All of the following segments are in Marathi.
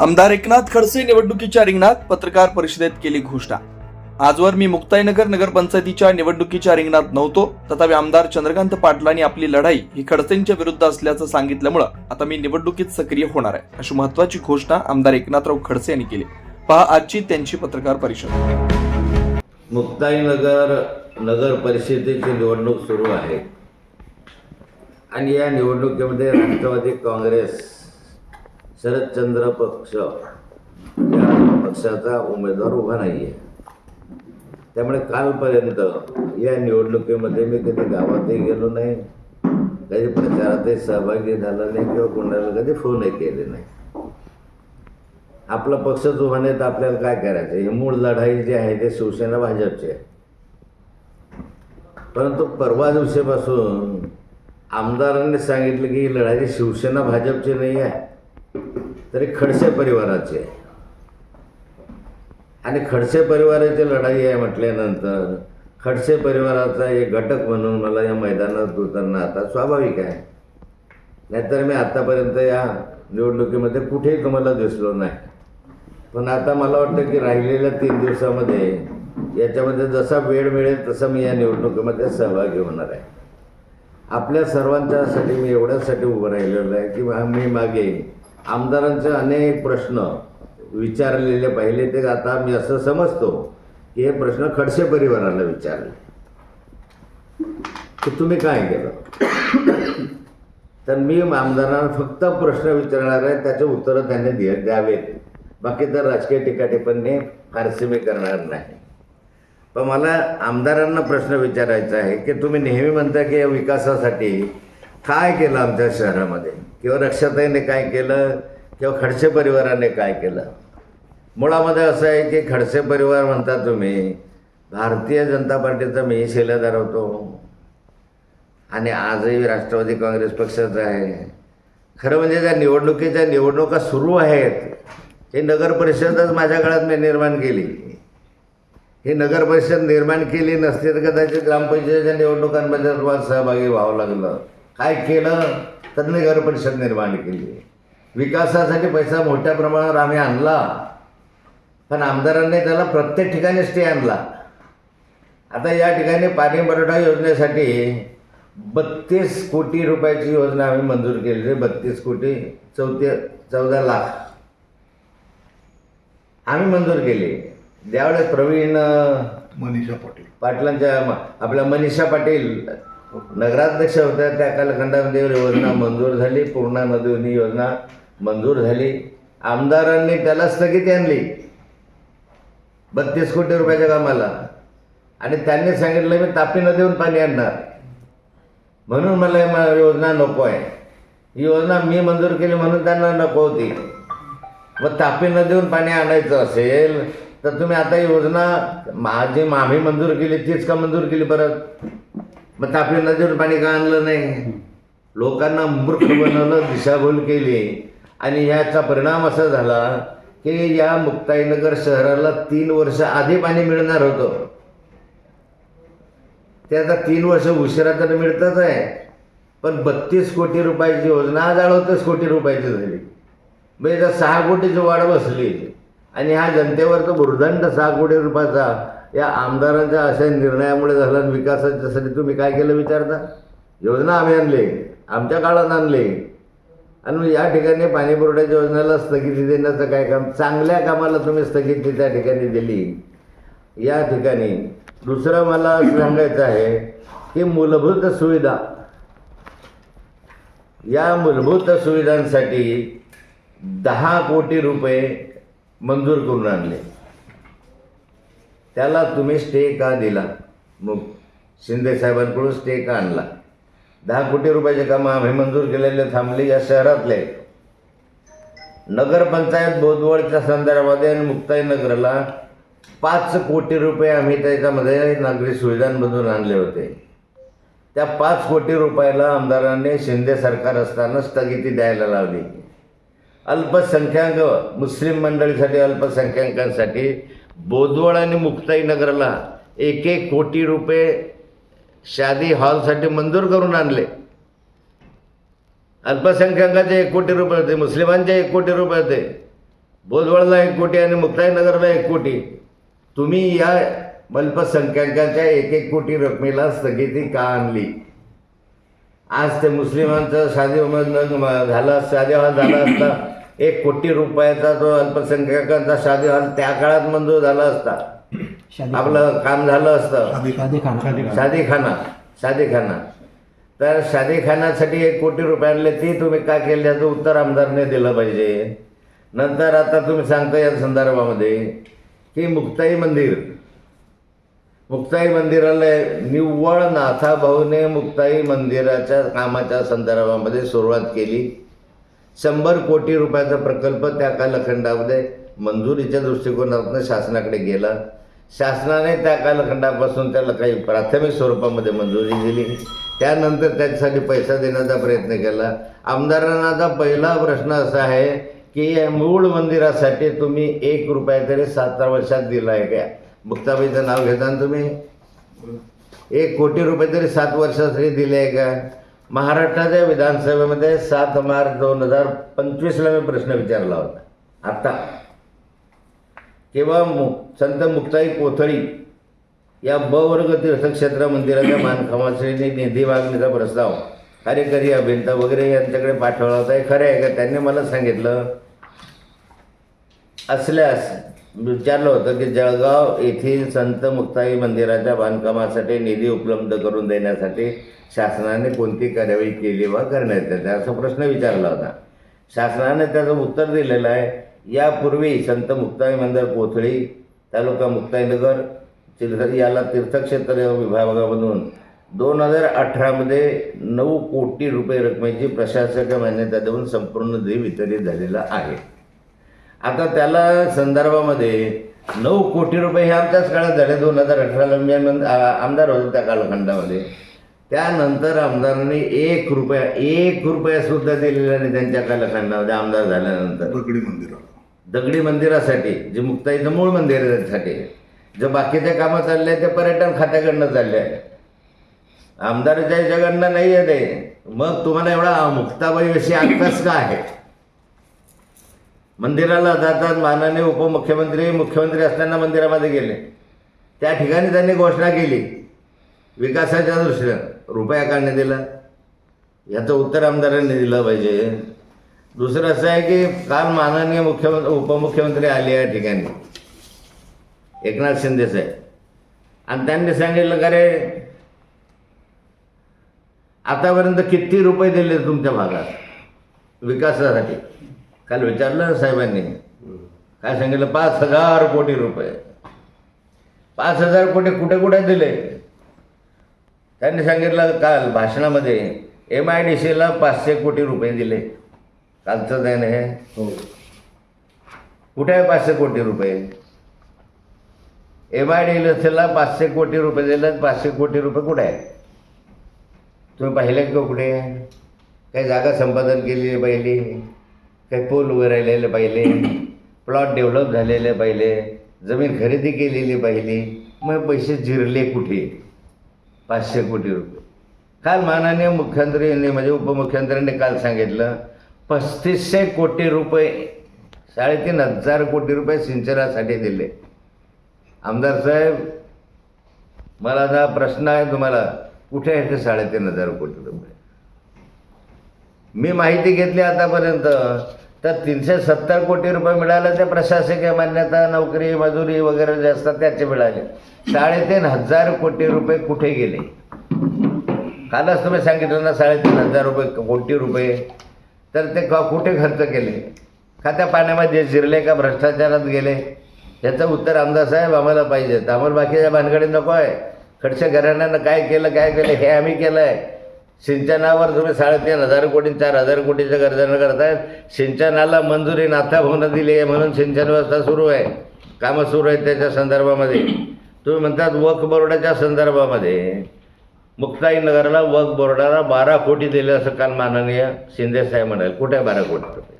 आमदार एकनाथ खडसे निवडणुकीच्या रिंगणात पत्रकार परिषदेत केली घोषणा. आजवर मी मुक्ताईनगर नगरपंचायतीच्या निवडणुकीच्या रिंगणात नव्हतो तथापि आमदार चंद्रकांत पाटलांनी आपली लढाई ही खडसेंच्या विरुद्ध असल्याचं सांगितल्यामुळं आता मी निवडणुकीत सक्रिय होणार आहे अशी महत्वाची घोषणा आमदार एकनाथराव खडसे यांनी केली. पहा आजची त्यांची पत्रकार परिषद. मुक्ताईनगर नगर परिषदेची निवडणूक सुरू आहे. आणि या निवडणुकीमध्ये राष्ट्रवादी काँग्रेस शरदचंद्र पक्ष या पक्षाचा उमेदवार उभा नाही आहे त्यामुळे कालपर्यंत या निवडणुकीमध्ये मी कधी गावातही गेलो नाही कधी प्रचारातही सहभागी झाला नाही किंवा कोणाला कधी फोनही केले नाही. आपला पक्षच उभा नाही तर आपल्याला काय करायचं? हे मूळ लढाई जी आहे ते शिवसेना भाजपची आहे. परंतु परवा दिवशीपासून आमदारांनी सांगितलं की ही लढाई शिवसेना भाजपची नाही आहे. तरी खडसे परिवाराचे. आणि खडसे परिवाराची लढाई आहे म्हटल्यानंतर खडसे परिवाराचा एक घटक म्हणून मला या मैदानात उतरणं आता स्वाभाविक आहे. नाहीतर मी आत्तापर्यंत या निवडणुकीमध्ये कुठेही तुम्हाला दिसलो नाही. पण आता मला वाटतं की राहिलेल्या तीन दिवसामध्ये याच्यामध्ये जसा वेळ मिळेल तसा मी या निवडणुकीमध्ये सहभागी होणार आहे. आपल्या सर्वांच्यासाठी मी एवढ्यासाठी उभं राहिलेलो आहे की मी मागे आमदारांचे अनेक प्रश्न विचारलेले पाहिले ते आता मी असं समजतो की हे प्रश्न खडसे परिवाराला विचारले. की तुम्ही काय केलं? तर मी आमदारांना फक्त प्रश्न विचारणार आहे त्याचे उत्तरं त्यांनी द्यावेत. बाकी तर राजकीय टीका टिप्पणी फारसे मी करणार नाही. पण मला आमदारांना प्रश्न विचारायचा आहे की तुम्ही नेहमी म्हणता की या विकासासाठी काय केलं आमच्या शहरामध्ये? किंवा रक्षाताईने काय केलं किंवा खडसे परिवाराने काय केलं. मुळामध्ये असं आहे की खडसे परिवार म्हणता तुम्ही भारतीय जनता पार्टीचा मी शिलेदार होतो. आणि आजही राष्ट्रवादी काँग्रेस पक्षाचा आहे. खरं म्हणजे ज्या निवडणुकीच्या निवडणुका सुरू आहेत हे नगर परिषदच माझ्या काळात मी निर्माण केली. ही नगर परिषद निर्माण केली नसती तर कदाचित ग्रामपंचायतीच्या निवडणुकांमध्ये तुम्हाला सहभागी व्हावं लागलं. काय केलं? नगर परिषद निर्माण केली. विकासासाठी पैसा मोठ्या प्रमाणावर आम्ही आणला. पण आमदारांनी त्याला प्रत्येक ठिकाणी स्टे आणला. आता या ठिकाणी पाणी पुरवठा योजनेसाठी बत्तीस कोटी रुपयाची योजना आम्ही मंजूर केली आहे बत्तीस कोटी चौथे चौदा लाख आम्ही मंजूर केली. ज्यावेळेस प्रवीण मनीषा पाटील. पाटलांच्या आपल्या मनीषा पाटील नगराध्यक्ष होत्या त्या कालखंडामध्ये योजना मंजूर झाली पूर्णा नदी योजना मंजूर झाली. आमदारांनी त्याला स्थगिती आणली. बत्तीस कोटी रुपयाच्या कामाला. आणि त्यांनी सांगितलं मी तापी नदीवरून पाणी आणणार. म्हणून मला ही योजना नको आहे. ही योजना मी मंजूर केली म्हणून त्यांना नको होती. मग तापी नदीवरून पाणी आणायचं असेल तर तुम्ही आता योजना माझी आम्ही मंजूर केली तीच का मंजूर केली परत? मग तापी नदीवर पाणी का आणलं नाही? लोकांना मूर्ख बनवलं दिशाभूल केली. आणि ह्याचा परिणाम असा झाला की या मुक्ताईनगर शहराला तीन वर्ष आधी पाणी मिळणार होतं. ते आता तीन वर्ष उशिरा तर मिळतच आहे. पण बत्तीस कोटी रुपयाची योजना आज अडतीस कोटी रुपयाची झाली. म्हणजे सहा कोटीची वाढ बसली. आणि ह्या जनतेवर तो भुर्दंड सहा कोटी रुपयाचा या आमदारांच्या अशा निर्णयामुळे झाला आणि विकासाच्यासाठी तुम्ही काय केलं विचारता? योजना आम्ही आणली आमच्या काळात आणली. आणि या ठिकाणी पाणी पुरवठ्याच्या योजनेला स्थगिती देण्याचं काय काम? चांगल्या कामाला तुम्ही स्थगिती त्या ठिकाणी दिली. या ठिकाणी दुसरं मला सांगायचं आहे की मूलभूत सुविधा. या मूलभूत सुविधांसाठी दहा कोटी रुपये मंजूर करून आणले. त्याला तुम्ही स्टे का दिला? मग शिंदे साहेबांकडून स्टे का आणला? दहा कोटी रुपयाचे कामं आम्ही मंजूर केलेले थांबले या शहरातले. नगरपंचायत बोधवडच्या संदर्भामध्ये आणि मुक्ताईनगरला पाच कोटी रुपये आम्ही त्याच्यामध्ये नागरी सुविधांमधून आणले होते. त्या पाच कोटी रुपयाला आमदारांनी शिंदे सरकार असताना स्थगिती द्यायला लावली. अल्पसंख्याक मुस्लिम मंडळीसाठी अल्पसंख्याकांसाठी बोदवड आणि मुक्ताईनगरला एक एक कोटी रुपये शादी हॉलसाठी मंजूर करून आणले. अल्पसंख्याकाचे एक कोटी रुपये होते मुस्लिमांचे एक कोटी रुपये होते बोलवळला एक कोटी आणि मुक्ताईनगरला एक कोटी. तुम्ही या अल्पसंख्याकाच्या एक एक कोटी रकमेला स्थगिती का आणली? आज ते मुस्लिमांचं शादी झालं शादी हॉल झाला असता एक कोटी रुपयाचा तो अल्पसंख्याकांचा शादी हॉल त्या काळात मंजूर झाला असता. आपलं काम झालं असतं. शादी खाना शादीखाना. शादीखाना. तर शादीखान्यासाठी एक कोटी रुपये आणले ती तुम्ही का केले? याचं उत्तर आमदारने दिलं पाहिजे. नंतर आता तुम्ही सांगता या संदर्भामध्ये की मुक्ताई मंदिर. मुक्ताई मंदिराला निव्वळ नाथाभाऊने मुक्ताई मंदिराच्या कामाच्या संदर्भामध्ये सुरुवात केली. शंभर कोटी रुपयाचा प्रकल्प त्या कालखंडामध्ये मंजुरीच्या दृष्टिकोनातून शासनाकडे गेला. शासनाने त्या कालखंडापासून त्याला काही प्राथमिक स्वरूपामध्ये मंजुरी दिली. त्यानंतर त्याच्यासाठी पैसा देण्याचा प्रयत्न केला. आमदारांचा पहिला प्रश्न असा आहे की या मूळ मंदिरासाठी तुम्ही एक रुपया तरी सातरा वर्षात दिला आहे का? मुक्ताबाईचं नाव घेता तुम्ही? एक कोटी रुपये तरी सात वर्षासाठी दिले आहे का? महाराष्ट्राच्या विधानसभेमध्ये सात मार्च दोन हजार पंचवीसला मी प्रश्न विचारला होता. आत्ता किंवा मु संत मुक्ताई कोथळी या ब वर्ग तीर्थक्षेत्र मंदिराच्या बांधकामासाठी निधी मागणीचा प्रस्ताव कार्यकारी अभिनेता वगैरे यांच्याकडे पाठवला होता. हे खरं आहे का? त्यांनी मला सांगितलं असल्यास विचारलं होतं की जळगाव येथील संत मुक्ताई मंदिराच्या बांधकामासाठी निधी उपलब्ध करून देण्यासाठी शासनाने कोणती कार्यवाही केली वा करण्यात येते असा प्रश्न विचारला होता. शासनाने त्याचं उत्तर दिलेलं आहे. यापूर्वी संत मुक्ताई मंदिर कोथळी तालुका मुक्ताईनगर तीर्थ याला तीर्थक्षेत्र विभागामधून दोन हजार अठरामध्ये नऊ कोटी रुपये रकमेची प्रशासकीय मान्यता देऊन संपूर्ण निधी वितरित झालेला आहे. आता त्याला संदर्भामध्ये नऊ कोटी रुपये हे आमच्याच काळात झाले. दोन हजार अठराला मी आमदार होतो त्या कालखंडामध्ये. त्यानंतर आमदारांनी एक रुपया एक रुपया सुद्धा दिलेला नाही त्यांच्या कालखंडामध्ये आमदार झाल्यानंतर. दगडी मंदिराला. दगडी मंदिरासाठी जे मुक्ताईचं मूळ मंदिर आहे त्यासाठी. जे बाकीचे कामं चालले ते पर्यटन खात्याकडनं चालले आहे आमदाराच्या ह्याच्याकडनं नाही आहे ते. मग तुम्हाला एवढा मुक्ताबाईविषयी अभ्यास का आहे? मंदिराला जातात मानाने उपमुख्यमंत्री मुख्यमंत्री असताना मंदिरामध्ये गेले. त्या ठिकाणी त्यांनी घोषणा केली. विकासाच्या दृष्टीनं. रुपया का नाही दिला? याचं उत्तर आमदारांनी दिलं पाहिजे. दुसरं असं आहे की काल माननीय मुख्यमंत्री उपमुख्यमंत्री आले या ठिकाणी. एकनाथ शिंदे साहेब. आणि त्यांनी सांगितलं का रे आतापर्यंत किती रुपये दिले तुमच्या भागात विकासासाठी? काल विचारलं ना साहेबांनी. काय सांगितलं? पाच हजार कोटी रुपये. पाच हजार कोटी कुठे कुठे दिले? त्यांनी सांगितलं काल भाषणामध्ये एम आय डी सीला पाचशे कोटी रुपये दिले. कालचं त्याने हे हो. कुठे आहे पाचशे कोटी रुपये? एम आय डी सीला पाचशे कोटी रुपये दिले पाचशे कोटी रुपये कुठे आहे? तुम्ही पाहिले का कुठे? काही जागा संपादन केलेली पाहिली? काही पूल उभे राहिलेले पाहिले? प्लॉट डेव्हलप झालेले पाहिले? जमीन खरेदी केलेली पाहिली? मग पैसे जिरले कुठे? पाचशे कोटी रुपये. काल माननीय मुख्यमंत्र्यांनी म्हणजे उपमुख्यमंत्र्यांनी काल सांगितलं पस्तीसशे कोटी रुपये साडेतीन हजार कोटी रुपये सिंचनासाठी दिले. आमदार साहेब मला आता प्रश्न आहे तुम्हाला कुठे आहे ते साडेतीन हजार कोटी रुपये? मी माहिती घेतली आतापर्यंत तर तीनशे सत्तर कोटी रुपये मिळाले ते प्रशासकीय मान्यता नोकरी मजुरी वगैरे जे असतात त्याचे मिळाले. साडेतीन हजार कोटी रुपये कुठे गेले? कालच तुम्ही सांगितलं ना साडेतीन हजार रुपये कोटी रुपये. तर ते क कुठे खर्च केले? खात्या पाण्यामध्ये शिरले का? भ्रष्टाचारात गेले? याचं उत्तर आमदार साहेब आम्हाला पाहिजे. आम्हाला बाकीच्या भानगडी नको आहे. खडशे घराण्यानं काय केलं काय केलं हे आम्ही केलं आहे सिंचनावर तुम्ही साडेतीन हजार कोटी चार हजार कोटीच्या गर्जन करतायत सिंचनाला मंजुरी नाथा दिली आहे म्हणून सिंचन व्यवस्था सुरू आहे. कामं सुरू आहेत त्याच्या संदर्भामध्ये. तुम्ही म्हणतात वक बोर्डाच्या संदर्भामध्ये. मुक्ताई नगरला वक बोर्डाला बारा कोटी दिले असं काल माननीय शिंदे साहेब म्हणाले. कुठे बारा कोटी रुपये?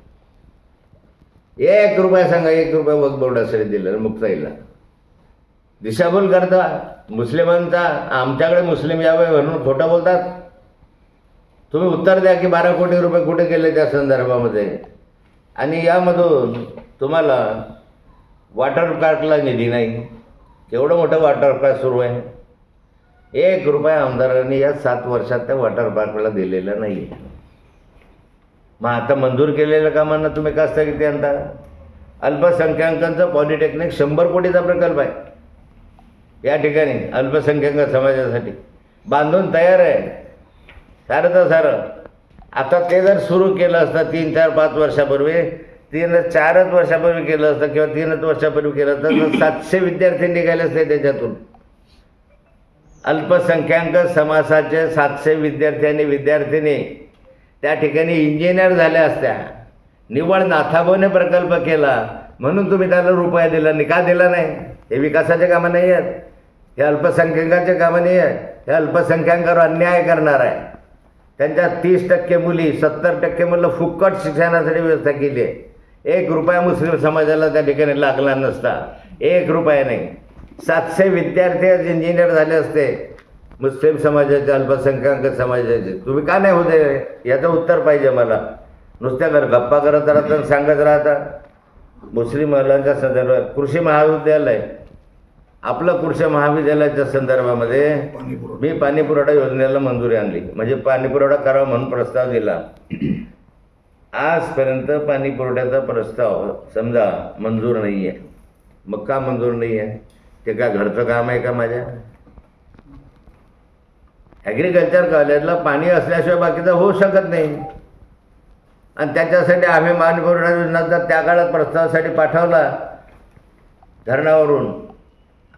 एक रुपया सांगा एक रुपया वक बोर्डासाठी दिलं मुक्ताईला. दिशाभूल करता मुस्लिमांचा आमच्याकडे मुस्लिम यावे म्हणून खोटं बोलतात. तुम्ही उत्तर द्या की बारा कोटी रुपये कुठे गेले त्या संदर्भामध्ये? आणि यामधून तुम्हाला वॉटर पार्कला निधी नाही. केवढं मोठं वॉटर पार्क सुरू आहे? एक रुपया आमदारांनी या सात वर्षात त्या वॉटर पार्कला दिलेला नाही आहे मग आता मंजूर केलेल्या कामांना तुम्ही का स्थगिती आणता? अल्पसंख्याकांचं पॉलिटेक्निक शंभर कोटीचा प्रकल्प आहे. या ठिकाणी अल्पसंख्याक समाजासाठी बांधून तयार आहे. सारं तर सारं. आता ते जर सुरू केलं असतं तीन चार पाच वर्षापूर्वी तीन चारच वर्षापूर्वी केलं असतं किंवा तीनच वर्षापूर्वी केलं असतं तर सातशे विद्यार्थी निघाले असते त्याच्यातून. अल्पसंख्याक समासाचे सातशे विद्यार्थी आणि विद्यार्थिनी त्या ठिकाणी इंजिनियर झाल्या असत्या. निवड नाथाभाऊने प्रकल्प केला. म्हणून तुम्ही त्याला रुपया दिला नाही. का दिला नाही? हे विकासाचे कामं नाही आहेत. हे अल्पसंख्याकाचे कामं नाही आहेत. हे अल्पसंख्याकांवर अन्याय करणार आहे. त्यांच्या तीस टक्के मुली सत्तर टक्के मुलं फुकट शिक्षणासाठी व्यवस्था केली आहे. एक रुपया मुस्लिम समाजाला त्या ठिकाणी लागला नसता. एक रुपया नाही. सातशे विद्यार्थी आज इंजिनियर झाले असते. मुस्लिम समाजाचे अल्पसंख्याक समाजाचे. तुम्ही का नाही होते याचं उत्तर पाहिजे मला. नुसत्या घर गप्पा करत राहता सांगत राहता मुस्लिम महिलांच्या संदर्भात कृषी महाविद्यालय आपलं कृषी महाविद्यालयाच्या संदर्भामध्ये मी पाणी पुरवठा योजनेला मंजुरी आणली. म्हणजे पाणी पुरवठा करावा म्हणून प्रस्ताव दिला. आजपर्यंत पाणी पुरवठ्याचा प्रस्ताव समजा मंजूर नाही आहे मग का मंजूर नाही आहे ते काय घरचं काम आहे का माझ्या? ॲग्रिकल्चर कॉलेजला पाणी असल्याशिवाय बाकीचं होऊ शकत नाही. आणि त्याच्यासाठी आम्ही पाणी पुरवठा योजनाचा त्या काळात प्रस्तावासाठी पाठवला. धरणावरून.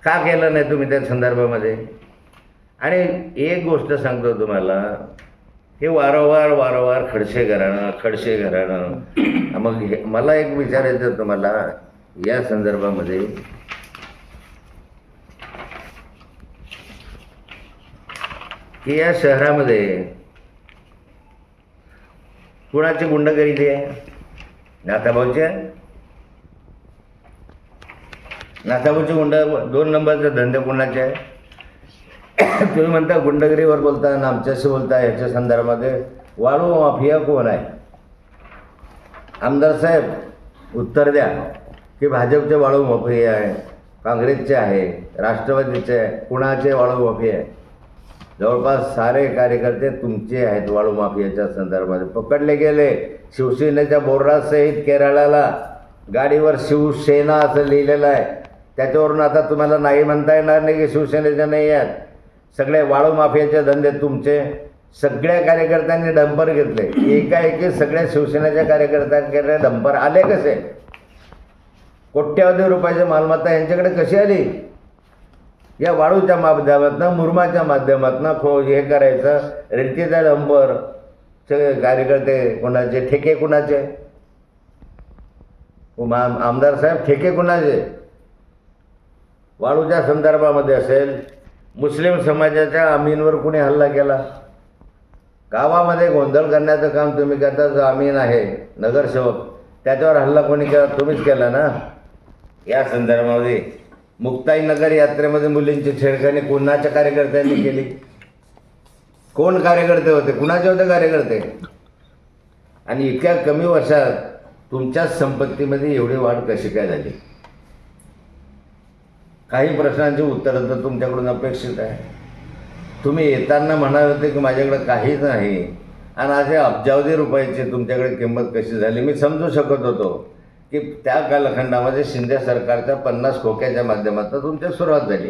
का केलं नाही तुम्ही त्या संदर्भामध्ये? आणि एक गोष्ट सांगतो तुम्हाला हे वारंवार वारंवार खडसे घराणं खडसे घराणं. मग मला एक विचारायचं तुम्हाला या संदर्भामध्ये. की या शहरामध्ये कुणाची गुंडगिरी आहे? नाथाभाऊच्या नासाबूची गुंड दोन नंबरचे धंदे कुणाचे आहे? तुम्ही म्हणता गुंडगिरीवर बोलता ना आमच्याशी बोलता ह्याच्या संदर्भामध्ये वाळू माफिया कोण आहे? आमदार साहेब उत्तर द्या की भाजपचे वाळू माफिया आहे काँग्रेसचे आहे राष्ट्रवादीचे आहे कुणाचे वाळू माफिया आहे? जवळपास सारे कार्यकर्ते तुमचे आहेत वाळू माफियाच्या संदर्भात पकडले गेले शिवसेनेच्या बोर्डासहित केरळाला गाडीवर शिवसेना असं लिहिलेलं आहे. त्याच्यावरून आता तुम्हाला नाही म्हणता येणार नाही की शिवसेनेच्या नाही आहेत. सगळे वाळू माफियाचे धंदे तुमचे. सगळ्या कार्यकर्त्यांनी डंपर घेतले. एकाएकी सगळ्या शिवसेनेच्या कार्यकर्त्यांकडे डंपर आले कसे? कोट्यावधी रुपयाची मालमत्ता यांच्याकडे कशी आली? या वाळूच्या माध्यमातनं मुरमाच्या माध्यमातनं खो हे करायचं रेल्वेचा डंपर सगळे कार्यकर्ते कोणाचे ठेके कुणाचे? आमदार साहेब ठेके कुणाचे? वाळूच्या संदर्भामध्ये असेल मुस्लिम समाजाच्या अमीनवर कुणी हल्ला केला? गावामध्ये गोंधळ करण्याचं काम तुम्ही करता जो अमीन आहे नगरसेवक त्याच्यावर हल्ला कोणी केला? तुम्हीच केला ना? या संदर्भामध्ये मुक्ताईनगर यात्रेमध्ये मुलींची छेडखानी कोणाच्या कार्यकर्त्यांनी केली? कोण कार्यकर्ते होते? कुणाचे होते कार्यकर्ते? आणि इतक्या कमी वर्षात तुमच्याच संपत्तीमध्ये एवढी वाढ कशी काय झाली? काही प्रश्नांची उत्तरं तर तुमच्याकडून अपेक्षित आहे. तुम्ही येताना म्हणाल होते की माझ्याकडे काहीच नाही. आणि आज हे अब्जावधी रुपयाची तुमच्याकडे किंमत कशी झाली? मी समजू शकत होतो की त्या कालखंडामध्ये शिंदे सरकारच्या पन्नास खोक्याच्या माध्यमातून तुमची सुरुवात झाली.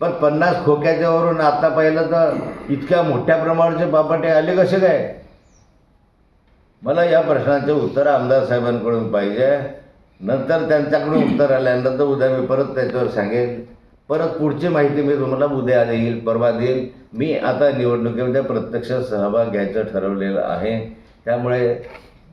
पण पन्नास खोक्याच्यावरून आता पाहिलं तर इतक्या मोठ्या प्रमाणाचे बापाटे आले कसे काय? मला या प्रश्नांचे उत्तर आमदार साहेबांकडून पाहिजे. नंतर त्यांच्याकडून उत्तर आल्यानंतर उद्या मी परत त्याच्यावर सांगेन. परत पुढची माहिती मी तुम्हाला उद्या देईल परवा देईल. मी आता निवडणुकीमध्ये प्रत्यक्ष सहभाग घ्यायचं ठरवलेलं आहे. त्यामुळे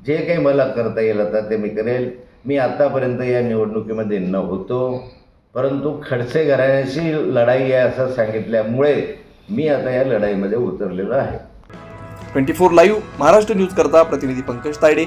जे काही मला करता येईल आता ते मी करेल. मी आतापर्यंत या निवडणुकीमध्ये नव्हतो. परंतु खडसे घराण्याशी लढाई आहे असं सांगितल्यामुळे मी आता या लढाईमध्ये उतरलेलो आहे. Twenty four live Maharashtra news करता प्रतिनिधी पंकज तायडे.